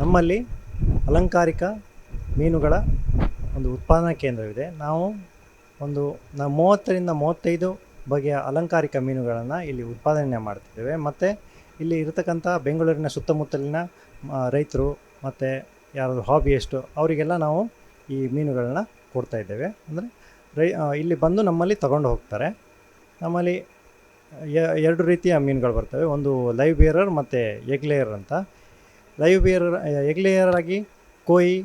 ನಮ್ಮಲ್ಲಿ ಅಲಂಕಾರಿಕ ಮೀನುಗಳ ಒಂದು ಉತ್ಪಾದನಾ ಕೇಂದ್ರವಿದೆ. ನಾವು ಒಂದು ನಾವು ಮೂವತ್ತರಿಂದ ಮೂವತ್ತೈದು ಬಗೆಯ ಅಲಂಕಾರಿಕ ಮೀನುಗಳನ್ನು ಇಲ್ಲಿ ಉತ್ಪಾದನೆ ಮಾಡ್ತಿದ್ದೇವೆ. ಮತ್ತು ಇಲ್ಲಿ ಇರತಕ್ಕಂಥ ಬೆಂಗಳೂರಿನ ಸುತ್ತಮುತ್ತಲಿನ ರೈತರು ಮತ್ತು ಯಾರಾದರೂ ಹಾಬಿಯಷ್ಟು ಅವರಿಗೆಲ್ಲ ನಾವು ಈ ಮೀನುಗಳನ್ನ ಕೊಡ್ತಾ ಇದ್ದೇವೆ. ಅಂದರೆ ರೈ ಇಲ್ಲಿ ಬಂದು ನಮ್ಮಲ್ಲಿ ತಗೊಂಡು ಹೋಗ್ತಾರೆ. ನಮ್ಮಲ್ಲಿ ಎರಡು ರೀತಿಯ ಮೀನುಗಳು ಬರ್ತವೆ. ಒಂದು ಲೈವ್ ಬೇರರ್ ಮತ್ತು ಎಗ್ಲೇಯರ್ ಅಂತ. ಲೈವ್ ಬೇರರ್ ಎಗ್ ಲೇಯರ್ ಆಗಿ ಕೋಯಿ,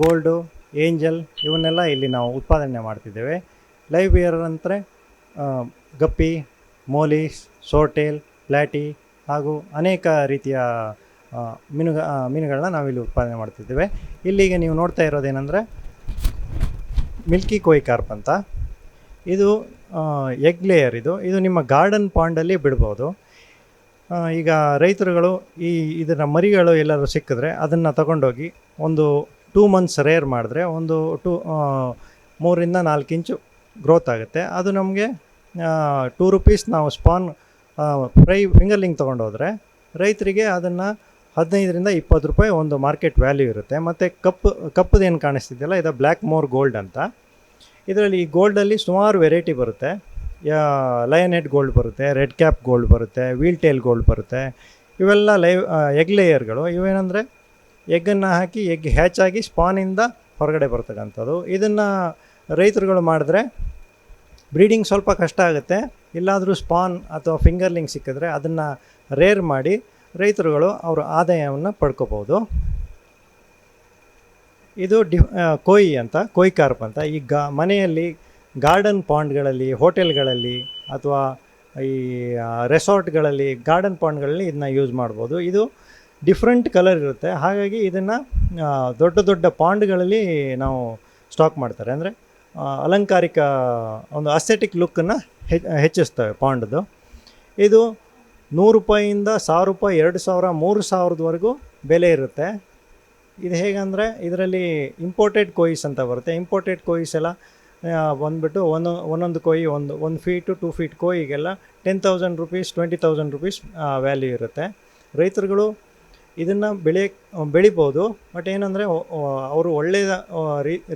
ಗೋಲ್ಡು, ಏಂಜಲ್ ಇವನ್ನೆಲ್ಲ ಇಲ್ಲಿ ನಾವು ಉತ್ಪಾದನೆ ಮಾಡ್ತಿದ್ದೇವೆ. ಲೈವ್ ಬೇರರ್ ಅಂದರೆ ಗಪ್ಪಿ, ಮೋಲಿಸ್, ಸೋಟೇಲ್ ಪ್ಲ್ಯಾಟಿ ಹಾಗೂ ಅನೇಕ ರೀತಿಯ ಮೀನುಗ ಮೀನುಗಳನ್ನ ನಾವಿಲ್ಲಿ ಉತ್ಪಾದನೆ ಮಾಡ್ತಿದ್ದೇವೆ. ಇಲ್ಲಿಗೆ ನೀವು ನೋಡ್ತಾ ಇರೋದೇನೆಂದರೆ ಮಿಲ್ಕಿ ಕೋಯಿ ಕಾರ್ಪ್ ಅಂತ. ಇದು ಎಗ್ ಲೇಯರ್ ಇದು. ಇದು ನಿಮ್ಮ ಗಾರ್ಡನ್ ಪಾಂಡಲ್ಲಿ ಬಿಡ್ಬೋದು. ಈಗ ರೈತರುಗಳು ಈ ಇದನ್ನು ಮರಿಗಳು ಎಲ್ಲರೂ ಸಿಕ್ಕಿದ್ರೆ ಅದನ್ನು ತಗೊಂಡೋಗಿ ಒಂದು ಟೂ ಮಂತ್ಸ್ ರೇರ್ ಮಾಡಿದ್ರೆ ಒಂದು ಟೂ ಮೂರಿಂದ ನಾಲ್ಕು ಇಂಚು ಗ್ರೋತ್ ಆಗುತ್ತೆ. ಅದು ನಮಗೆ ಟೂ ರುಪೀಸ್ ನಾವು ಸ್ಪಾನ್ ಫ್ರೈ ಫಿಂಗರ್ಲಿಂಗ್ ತೊಗೊಂಡೋದ್ರೆ ರೈತರಿಗೆ ಅದನ್ನು ಹದಿನೈದರಿಂದ ಇಪ್ಪತ್ತು ರೂಪಾಯಿ ಒಂದು ಮಾರ್ಕೆಟ್ ವ್ಯಾಲ್ಯೂ ಇರುತ್ತೆ. ಮತ್ತು ಕಪ್ಪು ಕಪ್ಪದೇನು ಕಾಣಿಸ್ತಿದೆಯಲ್ಲ, ಇದು ಬ್ಲ್ಯಾಕ್ ಮೋರ್ ಗೋಲ್ಡ್ ಅಂತ. ಇದರಲ್ಲಿ ಈ ಗೋಲ್ಡಲ್ಲಿ ಸುಮಾರು ವೆರೈಟಿ ಬರುತ್ತೆ. ಲಯನ್ ಹೆಡ್ ಗೋಲ್ಡ್ ಬರುತ್ತೆ ರೆಡ್ ಕ್ಯಾಪ್ ಗೋಲ್ಡ್ ಬರುತ್ತೆ ವೀಲ್ ಟೇಲ್ ಗೋಲ್ಡ್ ಬರುತ್ತೆ. ಇವೆಲ್ಲ ಲೈವ್ ಎಗ್ ಲೇಯರ್ಗಳು ಇವೇನಂದರೆ ಎಗ್ಗನ್ನು ಹಾಕಿ ಎಗ್ ಹ್ಯಾಚ್ ಆಗಿ ಸ್ಪಾನಿಂದ ಹೊರಗಡೆ ಬರ್ತಕ್ಕಂಥದ್ದು. ಇದನ್ನು ರೈತರುಗಳು ಮಾಡಿದ್ರೆ ಬ್ರೀಡಿಂಗ್ ಸ್ವಲ್ಪ ಕಷ್ಟ ಆಗುತ್ತೆ. ಇಲ್ಲಾದರೂ ಸ್ಪಾನ್ ಅಥವಾ ಫಿಂಗರ್ಲಿಂಗ್ ಸಿಕ್ಕಿದ್ರೆ ಅದನ್ನು ರೇರ್ ಮಾಡಿ ರೈತರುಗಳು ಅವರ ಆದಾಯವನ್ನು ಪಡ್ಕೋಬೋದು ಇದು ಡಿ ಕೊಯ್ ಅಂತ, ಕೊಯ್ ಕಾರ್ಪ್ ಅಂತ. ಈ ಗಾ ಮನೆಯಲ್ಲಿ ಗಾರ್ಡನ್ ಪಾಂಡ್ಗಳಲ್ಲಿ, ಹೋಟೆಲ್ಗಳಲ್ಲಿ ಅಥವಾ ಈ ರೆಸಾರ್ಟ್ಗಳಲ್ಲಿ ಗಾರ್ಡನ್ ಪಾಂಡ್ಗಳಲ್ಲಿ ಇದನ್ನ ಯೂಸ್ ಮಾಡ್ಬೋದು. ಇದು ಡಿಫ್ರೆಂಟ್ ಕಲರ್ ಇರುತ್ತೆ. ಹಾಗಾಗಿ ಇದನ್ನು ದೊಡ್ಡ ದೊಡ್ಡ ಪಾಂಡ್ಗಳಲ್ಲಿ ನಾವು ಸ್ಟಾಕ್ ಮಾಡ್ತಾರೆ. ಅಂದರೆ ಅಲಂಕಾರಿಕ ಒಂದು ಅಸ್ಥೆಟಿಕ್ ಲುಕ್ಕನ್ನು ಹೆಚ್ಚಿಸ್ತವೆ ಪಾಂಡ್ದು. ಇದು ನೂರು ರೂಪಾಯಿಯಿಂದ ಸಾವಿರ ರೂಪಾಯಿ, ಎರಡು ಸಾವಿರ, ಮೂರು ಸಾವಿರದವರೆಗೂ ಬೆಲೆ ಇರುತ್ತೆ. ಇದು ಹೇಗಂದರೆ, ಇದರಲ್ಲಿ ಇಂಪೋರ್ಟೆಡ್ ಕೋಯಿಸ್ ಅಂತ ಬರುತ್ತೆ. ಇಂಪೋರ್ಟೆಡ್ ಕೋಯಿಸ್ ಎಲ್ಲ ಬಂದ್ಬಿಟ್ಟು ಒಂದು ಒಂದೊಂದು ಕೋಯಿ ಒಂದು ಒಂದು feet two feet ಕೋಯಿಗೆಲ್ಲ ten thousand rupees twenty thousand rupees value ಇರುತ್ತೆ. ರೈತರುಗಳು ಇದನ್ನು ಬೆಳೆ, ಬೆಳಿಬೋದು ಬಟ್ ಏನಂದರೆ ಅವರು ಒಳ್ಳೆಯ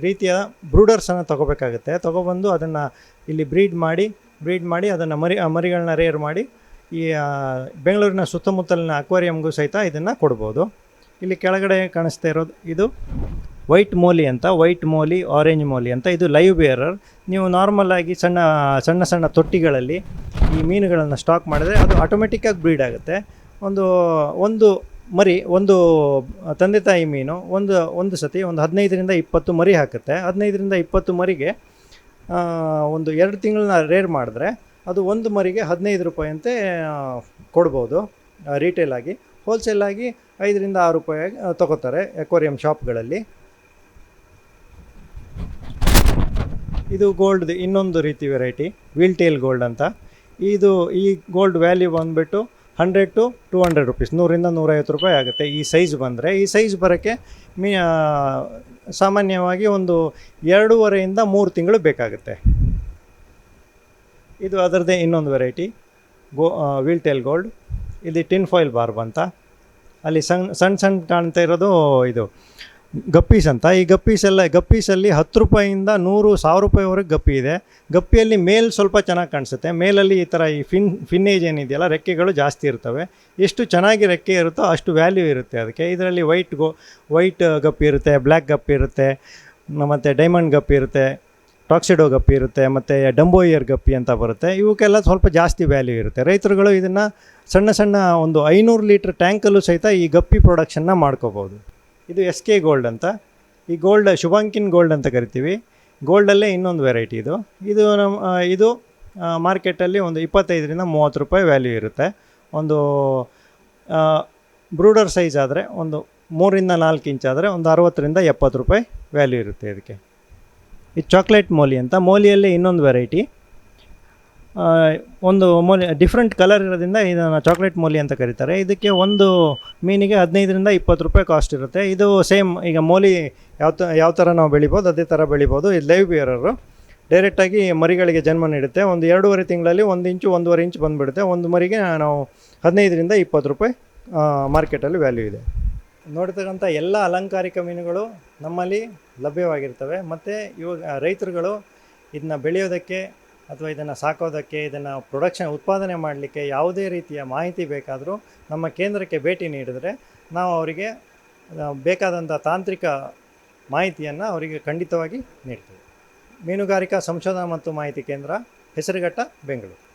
ರೀತಿಯ ಬ್ರೂಡರ್ಸನ್ನು ತೊಗೋಬೇಕಾಗುತ್ತೆ. ತೊಗೊಬಂದು ಅದನ್ನು ಇಲ್ಲಿ ಬ್ರೀಡ್ ಮಾಡಿ ಬ್ರೀಡ್ ಮಾಡಿ ಅದನ್ನು ಮರಿ ಮರಿಗಳನ್ನ ರೇರ್ ಮಾಡಿ, ಈ ಬೆಂಗಳೂರಿನ ಸುತ್ತಮುತ್ತಲಿನ ಅಕ್ವೇರಿಯಮ್ಗೂ ಸಹಿತ ಇದನ್ನು ಕೊಡ್ಬೋದು. ಇಲ್ಲಿ ಕೆಳಗಡೆ ಕಾಣಿಸ್ತಾ ಇರೋದು ಇದು. ವೈಟ್ ಮೋಲಿ ಅಂತ, ವೈಟ್ ಮೋಲಿ ಆರೆಂಜ್ ಮೋಲಿ ಅಂತ, ಇದು ಲೈವ್ ಬೇರರ್ ನೀವು ನಾರ್ಮಲ್ ಆಗಿ ಸಣ್ಣ ಸಣ್ಣ ಸಣ್ಣ ತೊಟ್ಟಿಗಳಲ್ಲಿ ಈ ಮೀನುಗಳನ್ನು ಸ್ಟಾಕ್ ಮಾಡಿದ್ರೆ ಅದು ಆಟೋಮೆಟಿಕ್ಕಾಗಿ ಬ್ರೀಡ್ ಆಗುತ್ತೆ. ಒಂದು ಒಂದು ಮರಿ, ಒಂದು ತಂದೆ ತಾಯಿ ಮೀನು, ಒಂದು ಒಂದು ಸತಿ, ಒಂದು ಹದಿನೈದರಿಂದ ಇಪ್ಪತ್ತು ಮರಿ ಹಾಕುತ್ತೆ. ಹದಿನೈದರಿಂದ ಇಪ್ಪತ್ತು ಮರಿಗೆ ಒಂದು ಎರಡು ತಿಂಗಳನ್ನ ರೇರ್ ಮಾಡಿದ್ರೆ ಅದು ಒಂದು ಮರಿಗೆ ಹದಿನೈದು ರೂಪಾಯಿ ಅಂತೆ ಕೊಡ್ಬೋದು ರೀಟೇಲ್ ಆಗಿ. ಹೋಲ್ಸೇಲ್ ಆಗಿ ಐದರಿಂದ ಆರು ರೂಪಾಯಿ ತೊಗೋತಾರೆ ಎಕ್ವೇರಿಯಂ ಶಾಪ್ಗಳಲ್ಲಿ ಇದು ಗೋಲ್ಡ್ ಇನ್ನೊಂದು ರೀತಿ ವೆರೈಟಿ ವೀಲ್ ಟೇಲ್ ಗೋಲ್ಡ್ ಅಂತ. ಇದು ಈ ಗೋಲ್ಡ್ ವ್ಯಾಲ್ಯೂ ಬಂದುಬಿಟ್ಟು hundred to two hundred rupees ನೂರಿಂದ ನೂರೈವತ್ತು ರೂಪಾಯಿ ಆಗುತ್ತೆ ಈ ಸೈಜ್ ಬಂದರೆ. ಈ ಸೈಜ್ ಬರೋಕ್ಕೆ ಮೀ ಸಾಮಾನ್ಯವಾಗಿ ಒಂದು ಎರಡೂವರೆಯಿಂದ ಮೂರು ತಿಂಗಳು ಬೇಕಾಗುತ್ತೆ. ಇದು ಅದರದ್ದೇ ಇನ್ನೊಂದು ವೆರೈಟಿ ಗೋ ವೀಲ್ ಟೇಲ್ ಗೋಲ್ಡ್ ಇಲ್ಲಿ ಟಿನ್ ಫಾಯಿಲ್ ಬಾರ್ಬ್ ಅಂತ. ಅಲ್ಲಿ ಸಣ್ಣ ಸಣ್ಣ ಸಣ್ಣ ಕಾಣ್ತಾ ಇರೋದು ಇದು. ಗಪ್ಪೀಸ್ ಅಂತ. ಈ ಗಪ್ಪೀಸ್ ಎಲ್ಲ ಗಪ್ಪೀಸಲ್ಲಿ ಹತ್ತು ರೂಪಾಯಿಂದ ನೂರು, ಸಾವಿರ ರೂಪಾಯಿವರೆಗೆ ಗಪ್ಪಿ ಇದೆ. ಗಪ್ಪಿಯಲ್ಲಿ ಮೇಲ್ ಸ್ವಲ್ಪ ಚೆನ್ನಾಗಿ ಕಾಣಿಸುತ್ತೆ. ಮೇಲಲ್ಲಿ ಈ ಥರ ಈ ಫಿನ್, ಫಿನ್ನೇಜ್ ಏನಿದೆಯಲ್ಲ, ರೆಕ್ಕೆಗಳು ಜಾಸ್ತಿ ಇರ್ತವೆ. ಎಷ್ಟು ಚೆನ್ನಾಗಿ ರೆಕ್ಕೆ ಇರುತ್ತೋ ಅಷ್ಟು ವ್ಯಾಲ್ಯೂ ಇರುತ್ತೆ ಅದಕ್ಕೆ. ಇದರಲ್ಲಿ ವೈಟ್ ಗೋ, ವೈಟ್ ಗಪ್ಪಿ ಇರುತ್ತೆ, ಬ್ಲ್ಯಾಕ್ ಗಪ್ಪಿ ಇರುತ್ತೆ, ಮತ್ತು ಡೈಮಂಡ್ ಗಪ್ಪಿ ಇರುತ್ತೆ ಟಾಕ್ಸಿಡೋ ಗಪ್ಪಿ ಇರುತ್ತೆ, ಮತ್ತು ಡಂಬೋಯರ್ ಗಪ್ಪಿ ಅಂತ ಬರುತ್ತೆ. ಇವಕ್ಕೆಲ್ಲ ಸ್ವಲ್ಪ ಜಾಸ್ತಿ ವ್ಯಾಲ್ಯೂ ಇರುತ್ತೆ. ರೈತರುಗಳು ಇದನ್ನು ಸಣ್ಣ ಸಣ್ಣ ಒಂದು ಐನೂರು ಲೀಟ್ರ್ ಟ್ಯಾಂಕಲ್ಲೂ ಸಹಿತ ಈ ಗಪ್ಪಿ ಪ್ರೊಡಕ್ಷನ್ನ ಮಾಡ್ಕೋಬೋದು. ಇದು ಎಸ್ ಕೆ ಗೋಲ್ಡ್ ಅಂತ. ಈ ಗೋಲ್ಡ್ ಶುಭಾಂಕಿನ್ ಗೋಲ್ಡ್ ಅಂತ ಕರಿತೀವಿ. ಗೋಲ್ಡಲ್ಲೇ ಇನ್ನೊಂದು ವೆರೈಟಿ ಇದು. ಇದು ನಮ್ಮ ಇದು ಮಾರ್ಕೆಟಲ್ಲಿ ಒಂದು ಇಪ್ಪತ್ತೈದರಿಂದ ಮೂವತ್ತು ರೂಪಾಯಿ ವ್ಯಾಲ್ಯೂ ಇರುತ್ತೆ. ಒಂದು ಬ್ರೂಡರ್ ಸೈಜ್ ಆದರೆ ಒಂದು ಮೂರಿಂದ ನಾಲ್ಕು ಇಂಚ್ ಆದರೆ ಒಂದು ಅರವತ್ತರಿಂದ ಎಪ್ಪತ್ತು ರೂಪಾಯಿ ವ್ಯಾಲ್ಯೂ ಇರುತ್ತೆ ಇದಕ್ಕೆ. ಈ ಚಾಕ್ಲೇಟ್ ಮೋಲಿ ಅಂತ. ಮೋಲಿಯಲ್ಲೇ ಇನ್ನೊಂದು ವೆರೈಟಿ ಒಂದು ಮೌಲ್ಯ ಡಿಫ್ರೆಂಟ್ ಕಲರ್ ಇರೋದ್ರಿಂದ ಇದನ್ನು ಚಾಕ್ಲೇಟ್ ಮೌಲಿ ಅಂತ ಕರೀತಾರೆ. ಇದಕ್ಕೆ ಒಂದು ಮೀನಿಗೆ ಹದಿನೈದರಿಂದ ಇಪ್ಪತ್ತು ರೂಪಾಯಿ ಕಾಸ್ಟ್ ಇರುತ್ತೆ. ಇದು ಸೇಮ್ ಈಗ ಮೌಲಿ ಯಾವ ತ, ಯಾವ ಥರ ನಾವು ಬೆಳಿಬೋದು, ಅದೇ ಥರ ಬೆಳಿಬೋದು. ಇದು ಲೈವ್ ಬಿಯರರು ಡೈರೆಕ್ಟಾಗಿ ಮರಿಗಳಿಗೆ ಜನ್ಮ ನೀಡುತ್ತೆ. ಒಂದು ಎರಡೂವರೆ ತಿಂಗಳಲ್ಲಿ ಒಂದು ಇಂಚು ಒಂದೂವರೆ ಇಂಚು ಬಂದುಬಿಡುತ್ತೆ. ಒಂದು ಮರಿಗೆ ನಾವು ಹದಿನೈದರಿಂದ ಇಪ್ಪತ್ತು ರೂಪಾಯಿ ಮಾರ್ಕೆಟಲ್ಲಿ ವ್ಯಾಲ್ಯೂ ಇದೆ. ನೋಡ್ತಕ್ಕಂಥ ಎಲ್ಲ ಅಲಂಕಾರಿಕ ಮೀನುಗಳು ನಮ್ಮಲ್ಲಿ ಲಭ್ಯವಾಗಿರ್ತವೆ. ಮತ್ತು ಇವಾಗ ರೈತರುಗಳು ಇದನ್ನ ಬೆಳೆಯೋದಕ್ಕೆ ಅಥವಾ ಇದನ್ನು ಸಾಕೋದಕ್ಕೆ, ಇದನ್ನು ಪ್ರೊಡಕ್ಷನ್ ಉತ್ಪಾದನೆ ಮಾಡಲಿಕ್ಕೆ ಯಾವುದೇ ರೀತಿಯ ಮಾಹಿತಿ ಬೇಕಾದರೂ ನಮ್ಮ ಕೇಂದ್ರಕ್ಕೆ ಭೇಟಿ ನೀಡಿದರೆ ನಾವು ಅವರಿಗೆ ಬೇಕಾದಂಥ ತಾಂತ್ರಿಕ ಮಾಹಿತಿಯನ್ನು ಅವರಿಗೆ ಖಂಡಿತವಾಗಿ ನೀಡ್ತೀವಿ. ಮೀನುಗಾರಿಕಾ ಸಂಶೋಧನಾ ಮತ್ತು ಮಾಹಿತಿ ಕೇಂದ್ರ, ಹೆಸರುಘಟ್ಟ, ಬೆಂಗಳೂರು.